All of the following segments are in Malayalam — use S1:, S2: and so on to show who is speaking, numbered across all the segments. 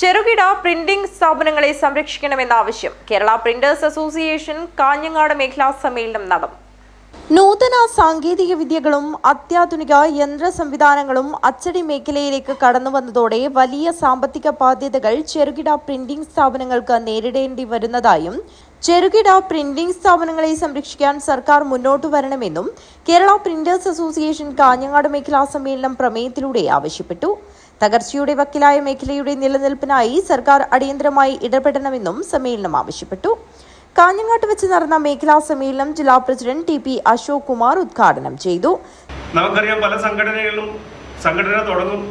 S1: ചെറുകിട പ്രിന്റിംഗ് സ്ഥാപനങ്ങളെ സംരക്ഷിക്കണമെന്ന ആവശ്യം കേരള പ്രിന്റേഴ്സ് അസോസിയേഷൻ കാഞ്ഞങ്ങാട് മേഖലാ സമ്മേളനം നടന്നു. നൂതന സാങ്കേതിക വിദ്യകളും അത്യാധുനിക യന്ത്ര സംവിധാനങ്ങളും അച്ചടി മേഖലയിലേക്ക് കടന്നു വന്നതോടെ വലിയ സാമ്പത്തിക ബാധ്യതകൾ ചെറുകിട പ്രിന്റിംഗ് സ്ഥാപനങ്ങൾക്ക് നേരിടേണ്ടി വരുന്നതായും ചെറുകിട പ്രിന്റിംഗ് സ്ഥാപനങ്ങളെ സംരക്ഷിക്കാൻ സർക്കാർ മുന്നോട്ട് വരണമെന്നും കേരള പ്രിന്റേഴ്സ് അസോസിയേഷൻ കാഞ്ഞങ്ങാട് മേഖലാ സമ്മേളനം പ്രമേയത്തിലൂടെ ആവശ്യപ്പെട്ടു. തകർച്ചയുടെ വക്കിലായ മേഖലയുടെ നിലനിൽപ്പിനായി സർക്കാർ അടിയന്തരമായി ഇടപെടണമെന്നും സമ്മേളനം ആവശ്യപ്പെട്ടു. കാഞ്ഞങ്ങാട്ട് വെച്ച് നടന്ന മേഖലാ സമ്മേളനം ജില്ലാ president T P Ashok Kumar ഉദ്ഘാടനം ചെയ്തു.
S2: നമുക്കറിയാം പല സംഘടനകളിലും സംഘടന തുടങ്ങും.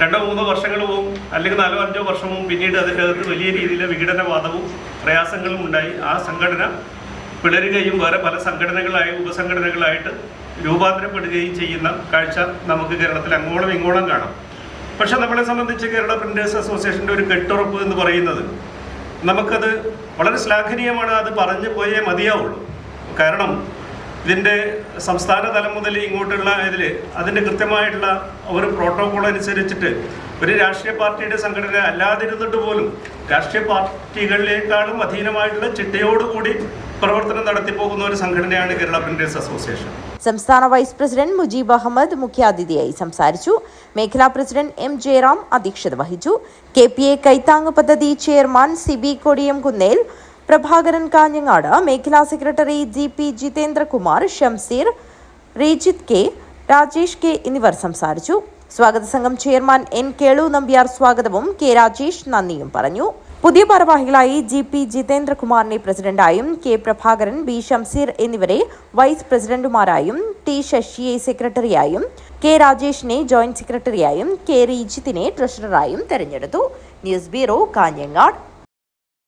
S2: രണ്ടോ മൂന്നോ വർഷങ്ങൾ പോകും. അല്ലെങ്കിൽ നാലോ അഞ്ചോ വർഷവും പിന്നീട് അതിനകത്ത് വലിയ രീതിയിലെ വിഘടനവാദവും പ്രയാസങ്ങളും ഉണ്ടായി. ആ സംഘടന പിളരുകയും വേറെ പല സംഘടനകളായി ഉപസംഘടനകളായിട്ട് രൂപാന്തരപ്പെടുകയും ചെയ്യുന്ന കാഴ്ച നമുക്ക് കേരളത്തിൽ അങ്ങോളം ഇങ്ങോളം കാണാം. പക്ഷെ നമ്മളെ സംബന്ധിച്ച് കേരള പ്രിന്റേഴ്സ് അസോസിയേഷന്റെ ഒരു കെട്ടുറപ്പ് എന്ന് പറയുന്നത് നമുക്കത് വളരെ ശ്ലാഘനീയമാണ്. അത് പറഞ്ഞു പോയേ മതിയാവുള്ളൂ. കാരണം ഇതിന്റെ സംസ്ഥാന തലം മുതൽ ഇങ്ങോട്ടുള്ള ഇതിൽ അതിന്റെ കൃത്യമായിട്ടുള്ള ഒരു പ്രോട്ടോകോൾ അനുസരിച്ചിട്ട് ഒരു രാഷ്ട്രീയ പാർട്ടിയുടെ സംഘടന അല്ലാതിരുന്നിട്ട് പോലും രാഷ്ട്രീയ പാർട്ടികളിലേക്കാളും അധീനമായിട്ടുള്ള ചിട്ടയോടുകൂടി പ്രവർത്തനം നടത്തിപ്പോകുന്ന ഒരു സംഘടനയാണ് കേരള പ്രിന്റേഴ്സ് അസോസിയേഷൻ.
S1: സംസ്ഥാന വൈസ് പ്രസിഡന്റ് മുജീബ് അഹമ്മദ് മുഖ്യാതിഥിയായി സംസാരിച്ചു. മേഖലാ പ്രസിഡന്റ് എം ജയറാം അധ്യക്ഷത വഹിച്ചു. കെ പി എ കൈത്താങ് പദ്ധതി ചെയർമാൻ സിബി കൊടിയം കുന്നേൽ പ്രഭാകരൻ കാഞ്ഞങ്ങാട് മേഖലാ secretary G P Jithendrakumar Shamseer Reejith K Rajesh K എന്നിവർ സംസാരിച്ചു. സ്വാഗത സംഘം ചെയർമാൻ എൻ കേളു നമ്പ്യാർ സ്വാഗതവും കെ രാജേഷ് നന്ദിയും പറഞ്ഞു. പുതിയ ഭാരവാഹികളായി ജി പി ജിതേന്ദ്രകുമാറിനെ പ്രസിഡന്റായും കെ പ്രഭാകരൻ ബി ഷംസീർ എന്നിവരെ വൈസ് പ്രസിഡന്റുമാരായും ടി ശശിയെ സെക്രട്ടറിയായും കെ രാജേഷിനെ ജോയിന്റ് സെക്രട്ടറിയായും കെ റീജിത്തിനെ ട്രഷററായും തെരഞ്ഞെടുത്തു. News bureau Kanhangad.